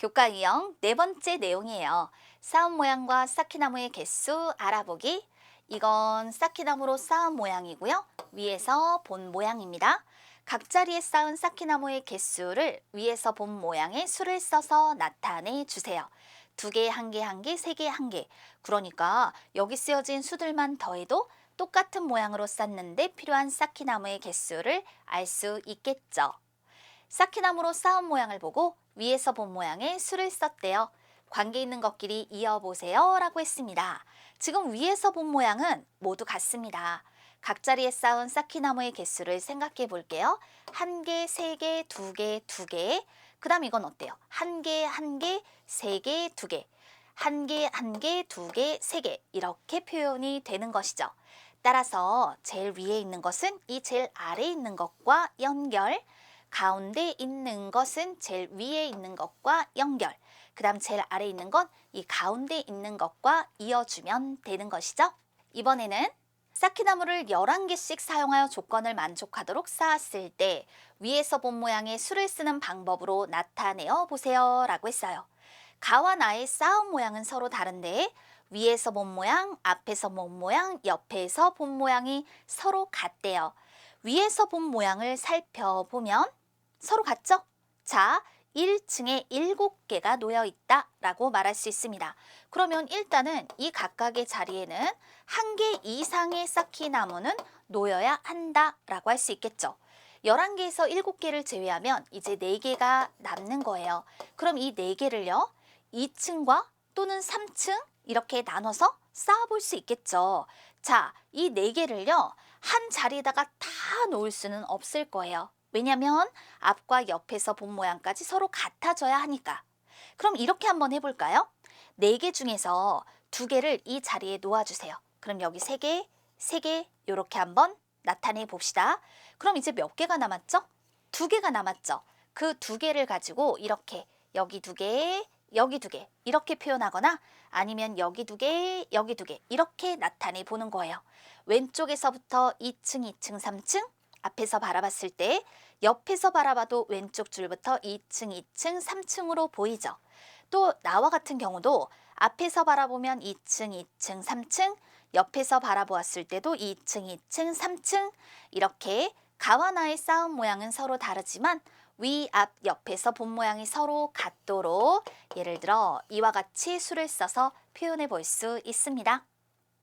교과 유형 네 번째 내용이에요. 쌓은 모양과 쌓기 나무의 개수 알아보기. 이건 쌓기 나무로 쌓은 모양이고요. 위에서 본 모양입니다. 각 자리에 쌓은 쌓기 나무의 개수를 위에서 본 모양의 수를 써서 나타내 주세요. 두 개, 한 개, 한 개, 세 개, 한 개. 그러니까 여기 쓰여진 수들만 더해도 똑같은 모양으로 쌓는데 필요한 쌓기 나무의 개수를 알 수 있겠죠. 쌓기나무로 쌓은 모양을 보고 위에서 본 모양의 수를 썼대요. 관계 있는 것끼리 이어보세요 라고 했습니다. 지금 위에서 본 모양은 모두 같습니다. 각 자리에 쌓은 쌓기나무의 개수를 생각해 볼게요. 한 개, 세 개, 두 개, 두 개. 그 다음 이건 어때요? 한 개, 한 개, 세 개, 두 개. 한 개, 한 개, 두 개, 세 개. 이렇게 표현이 되는 것이죠. 따라서 제일 위에 있는 것은 이 제일 아래에 있는 것과 연결. 가운데 있는 것은 제일 위에 있는 것과 연결. 그 다음 제일 아래에 있는 건 이 가운데 있는 것과 이어주면 되는 것이죠. 이번에는 쌓기나무를 11개씩 사용하여 조건을 만족하도록 쌓았을 때 위에서 본 모양의 수를 쓰는 방법으로 나타내어 보세요 라고 했어요. 가와 나의 쌓은 모양은 서로 다른데 위에서 본 모양, 앞에서 본 모양, 옆에서 본 모양이 서로 같대요. 위에서 본 모양을 살펴보면 서로 같죠? 자, 1층에 7개가 놓여 있다 라고 말할 수 있습니다. 그러면 일단은 이 각각의 자리에는 한 개 이상의 쌓기나무는 놓여야 한다 라고 할 수 있겠죠. 11개에서 7개를 제외하면 이제 4개가 남는 거예요. 그럼 이 4개를요, 2층과 또는 3층 이렇게 나눠서 쌓아볼 수 있겠죠. 자, 이 4개를요, 한 자리에다가 다 놓을 수는 없을 거예요. 왜냐면 앞과 옆에서 본 모양까지 서로 같아져야 하니까. 그럼 이렇게 한번 해볼까요? 네 개 중에서 두 개를 이 자리에 놓아주세요. 그럼 여기 세 개, 세 개, 이렇게 한번 나타내 봅시다. 그럼 이제 몇 개가 남았죠? 두 개가 남았죠. 그 두 개를 가지고 이렇게 여기 두 개, 여기 두 개, 이렇게 표현하거나 아니면 여기 두 개, 여기 두 개, 이렇게 나타내 보는 거예요. 왼쪽에서부터 2층, 2층, 3층, 앞에서 바라봤을 때 옆에서 바라봐도 왼쪽 줄부터 2층, 2층, 3층으로 보이죠. 또 나와 같은 경우도 앞에서 바라보면 2층, 2층, 3층, 옆에서 바라보았을 때도 2층, 2층, 3층 이렇게 가와 나의 쌓은 모양은 서로 다르지만 위, 앞, 옆에서 본 모양이 서로 같도록 예를 들어 이와 같이 수를 써서 표현해 볼 수 있습니다.